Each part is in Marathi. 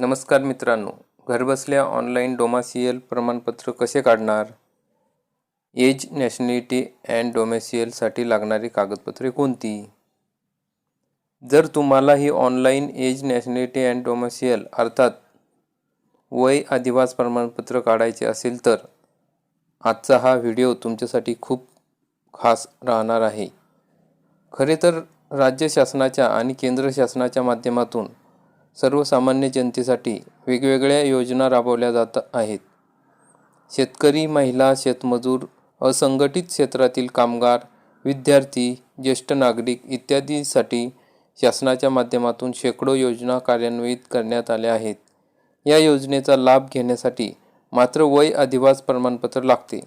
नमस्कार मित्रांनो घरबसल्या ऑनलाईन डोमासियल प्रमाणपत्र कसे काढणार? एज नॅशनॅलिटी अँड डोमेसियलसाठी लागणारी कागदपत्रे कोणती? जर तुम्हाला ही online age nationality and domicile अर्थात वय अधिवास प्रमाणपत्र काढायचे असेल तर आजचा हा व्हिडिओ तुमच्यासाठी खूप खास राहणार आहे. खरे तर राज्य शासनाच्या आणि केंद्र शासनाच्या माध्यमातून सर्वसामान्य जनतेसाठी वेगवेगळ्या योजना राबवल्या जात आहेत. शेतकरी महिला शेतमजूर असंघटित क्षेत्रातील कामगार विद्यार्थी ज्येष्ठ नागरिक इत्यादीसाठी शासनाच्या माध्यमातून शेकडो योजना कार्यान्वित करण्यात आल्या आहेत. या योजनेचा लाभ घेण्यासाठी मात्र वय अधिवास प्रमाणपत्र लागते.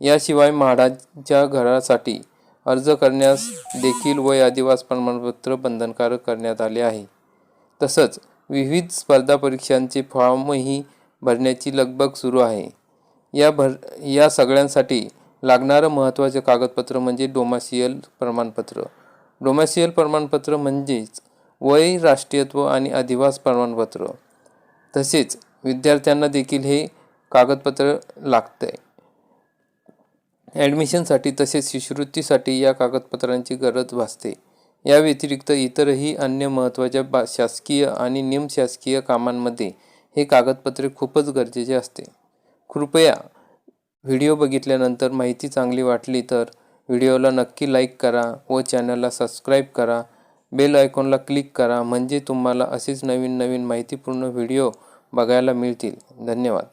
याशिवाय म्हाडाच्या घरासाठी अर्ज करण्यास देखील वय अधिवास प्रमाणपत्र बंधनकारक करण्यात आले आहे. तसंच विविध स्पर्धा परीक्षांचे फॉर्मही भरण्याची लगबग सुरू आहे. या भर या सगळ्यांसाठी लागणारं महत्त्वाचं कागदपत्र म्हणजे डोमासियल प्रमाणपत्र. डोमासियल प्रमाणपत्र म्हणजेच वय राष्ट्रीयत्व आणि अधिवास प्रमाणपत्र. तसेच विद्यार्थ्यांना देखील हे कागदपत्र लागतं आहे ॲडमिशनसाठी तसेच शिष्यवृत्तीसाठी या कागदपत्रांची गरज भासते. या व्यतिरिक्त इतरही अन्य महत्त्वाच्या बा शासकीय आणि निमशासकीय कामांमध्ये हे कागदपत्रे खूपच गरजेचे असते. कृपया व्हिडिओ बघितल्यानंतर माहिती चांगली वाटली तर व्हिडिओला नक्की लाईक करा व चॅनलला सबस्क्राईब करा. बेल आयकॉनला क्लिक करा म्हणजे तुम्हाला असेच नवीन नवीन माहितीपूर्ण व्हिडिओ बघायला मिळतील. धन्यवाद.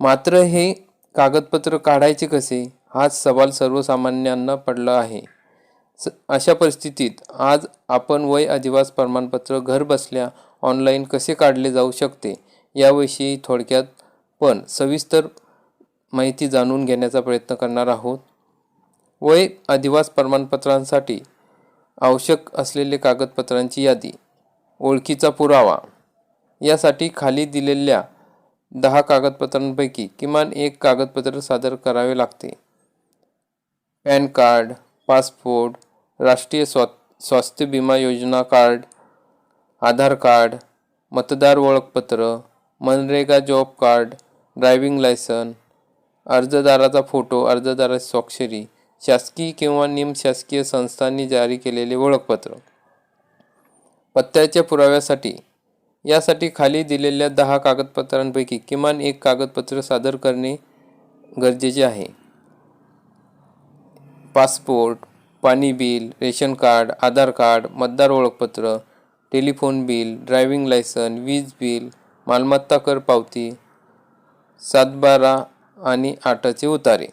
मात्र हे कागदपत्र काढायचे कसे? हाच सवाल सर्वसामान्यांना पडला आहे. अशा परिस्थितीत आज आपण वय अधिवास प्रमाणपत्र घर बसल्या ऑनलाईन कसे काढले जाऊ शकते याविषयी थोडक्यात पण सविस्तर माहिती जाणून घेण्याचा प्रयत्न करणार आहोत. वय अधिवास प्रमाणपत्रांसाठी आवश्यक असलेले कागदपत्रांची यादी ओळखीचा पुरावा यासाठी खाली दिलेल्या दहा कागदपत्रांपैकी किमान एक कागदपत्र सादर करावे लागते. पॅन कार्ड पासपोर्ट राष्ट्रीय स्वा स्वास्थ्य विमा योजना कार्ड आधार कार्ड मतदार ओळखपत्र MNREGA job card driving licence अर्जदाराचा photo अर्जदाराची स्वाक्षरी शासकीय किंवा निमशासकीय संस्थांनी जारी केलेले ओळखपत्र. पत्त्याच्या पुराव्यासाठी. यासाठी खाली दिलेल्या दहा कागदपत्रांपैकी किमान एक कागदपत्र सादर करणे गरजेचे आहे. पासपोर्ट पाणी bill ration card Aadhaar card मतदार ओळखपत्र टेलिफोन बिल ड्रायव्हिंग लायसन वीज बिल मालमत्ता कर पावती सातबारा आणि आठाचे उतारे.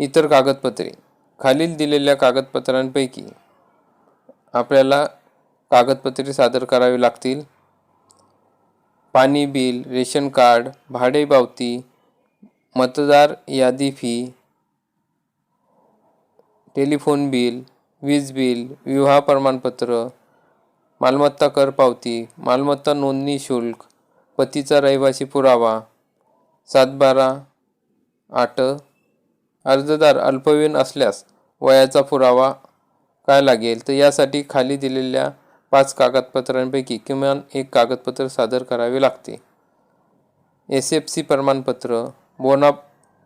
इतर कागदपत्रे. खालील दिलेल्या कागदपत्रांपैकी आपल्याला कागदपत्रे सादर करावी लागतील. पाणी बिल रेशन कार्ड भाडे पावती मतदार यादी फी टेलिफोन बिल वीज बिल विवाह प्रमाणपत्र मालमत्ता कर पावती मालमत्ता नोंदणी शुल्क पतीचा रहिवासी पुरावा सातबारा आठ अर्जदार अल्पवयीन असल्यास वयाचा पुरावा काय लागेल? तर यासाठी खाली दिलेल्या पाच कागदपत्रांपैकी किमान एक कागदपत्र सादर करावे लागते. एस एफ सी प्रमाणपत्र बोना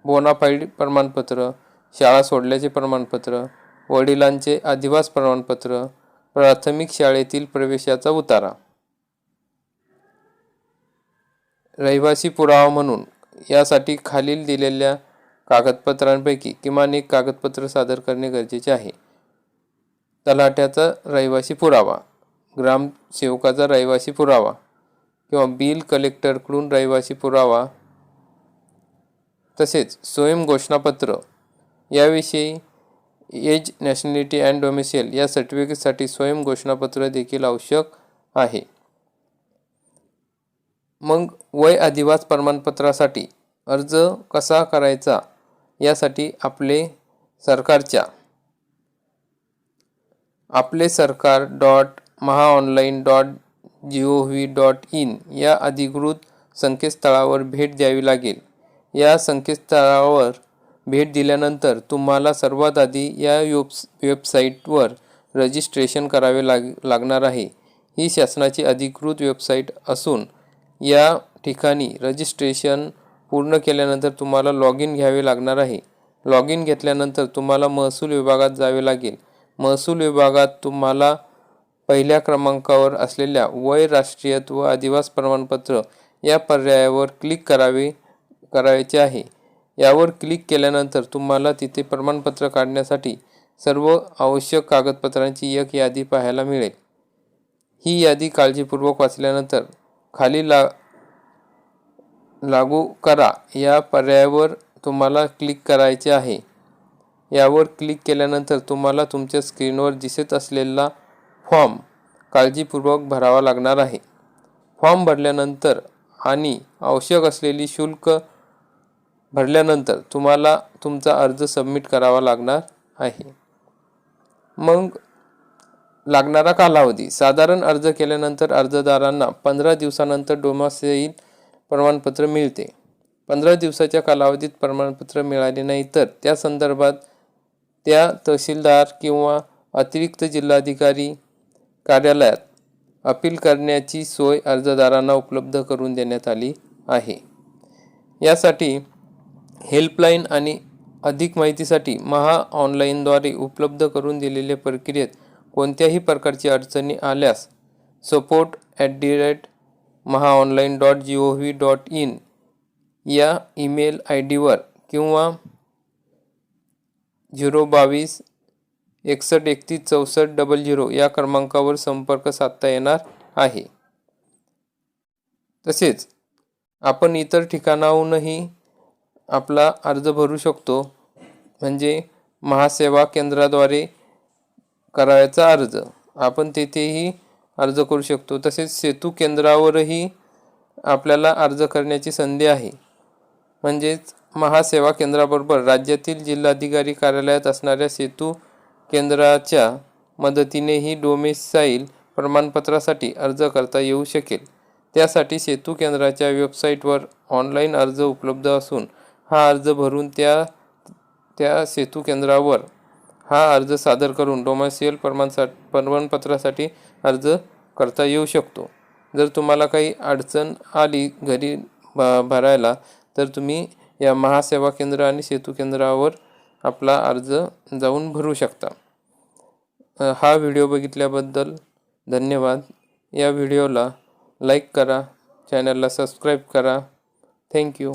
बोनाफाईड प्रमाणपत्र शाळा सोडल्याचे प्रमाणपत्र वडिलांचे अधिवास प्रमाणपत्र प्राथमिक शाळेतील प्रवेशाचा उतारा. रहिवासी पुरावा म्हणून यासाठी खालील दिलेल्या कागदपत्रांपैकी किमान एक कागदपत्र सादर करणे गरजेचे आहे. तलाठ्याचा रहिवासी पुरावा ग्रामसेवकाचा रहिवासी पुरावा किंवा बिल कलेक्टरकडून रहिवासी पुरावा तसेच स्वयं घोषणापत्र याविषयी एज नॅशनॅलिटी अँड डोमेसियल या सर्टिफिकेटसाठी स्वयं घोषणापत्र देखील आवश्यक आहे. मग वय अधिवास प्रमाणपत्रासाठी अर्ज कसा करायचा यासाठी आपले सरकारच्या आपले सरकार dot Mahaonline dot G O V dot in या अधिकृत संकेतस्थळावर भेट द्यावी लागेल. या संकेतस्थळावर भेट दिल्यानंतर तुम्हाला सर्वात आधी या वेब्स वेबसाईटवर रजिस्ट्रेशन करावे लाग लागणार आहे. ही शासनाची अधिकृत वेबसाईट असून या ठिकाणी रजिस्ट्रेशन पूर्ण केल्यानंतर तुम्हाला लॉग इन घ्यावे लागणार आहे. लॉग इन घेतल्यानंतर तुम्हाला महसूल विभागात जावे लागेल. महसूल विभागात तुम्हाला पहिल्या क्रमांकावर असलेल्या वय राष्ट्रीयत्व आदिवास प्रमाणपत्र या पर्यायावर क्लिक करावे करायचे आहे. यावर क्लिक केल्यानंतर तुम्हाला तिथे प्रमाणपत्र काढण्यासाठी सर्व आवश्यक कागदपत्रांची एक यादी पाहायला मिळेल. ही यादी काळजीपूर्वक वाचल्यानंतर खाली ला लागू करा. या पर्यायावर तुम्हाला क्लिक करायचे आहे. यावर क्लिक केल्यानंतर तुम्हाला तुमच्या स्क्रीनवर दिसत असलेला फॉर्म काळजीपूर्वक भरावा लागणार आहे. फॉर्म भरल्यानंतर आणि आवश्यक असलेली शुल्क भरल्यानंतर तुम्हाला तुमचा अर्ज सबमिट करावा लागणार आहे. मग लागणारा कालावधी. साधारण अर्ज केल्यानंतर अर्जदारांना पंधरा दिवसानंतर डोमासेईल प्रमाणपत्र मिळते. पंधरा दिवसाच्या कालावधीत प्रमाणपत्र मिळाले नाही तर त्या संदर्भात त्या तहसीलदार किंवा अतिरिक्त जिल्हाधिकारी कार्यालयात अपील करण्याची सोय अर्जदारांना उपलब्ध करून देण्यात आली आहे. यासाठी हेल्पलाईन आणि अधिक माहितीसाठी महा ऑनलाईनद्वारे उपलब्ध करून दिलेल्या प्रक्रियेत कोणत्याही प्रकारची अडचणी आल्यास support at the rate Maha online dot G O V dot in या ईमेल आय डीवर किंवा झिरो बावीस एकसष्ट एकतीस चौसष्ट डबल झिरो या क्रमांकावर संपर्क साधता येणार आहे. तसेच आपण इतर ठिकाणाहूनही आपला अर्ज भरू शकतो. म्हणजे महासेवा केंद्राद्वारे करायचा अर्ज. आपण तेथेही अर्ज करू शकतो. तसेच सेतू केंद्रावरही आपल्याला अर्ज करण्याची संधी आहे. म्हणजेच महासेवा केंद्राबरोबर राज्यातील जिल्हाधिकारी कार्यालयात असणाऱ्या सेतू केंद्राच्या मदतीनेही डोमेसाईल प्रमाणपत्रासाठी अर्ज करता येऊ शकेल. त्यासाठी सेतू केंद्राच्या वेबसाईटवर ऑनलाईन अर्ज उपलब्ध असून हा अर्ज भरून त्या त्या सेतू केंद्रावर हा अर्ज सादर करून डोमेसियल प्रमाणसा प्रमाणपत्रासाठी अर्ज करता येऊ शकतो. जर तुम्हाला काही अडचण आली घरी भ भरायला तर तुम्ही या महासेवा केंद्र आणि सेतू केंद्रावर आपला अर्ज जाऊन भरू शकता. हा व्हिडिओ बघितल्याबद्दल धन्यवाद. या व्हिडिओला लाईक करा चॅनलला सबस्क्राईब करा. थँक्यू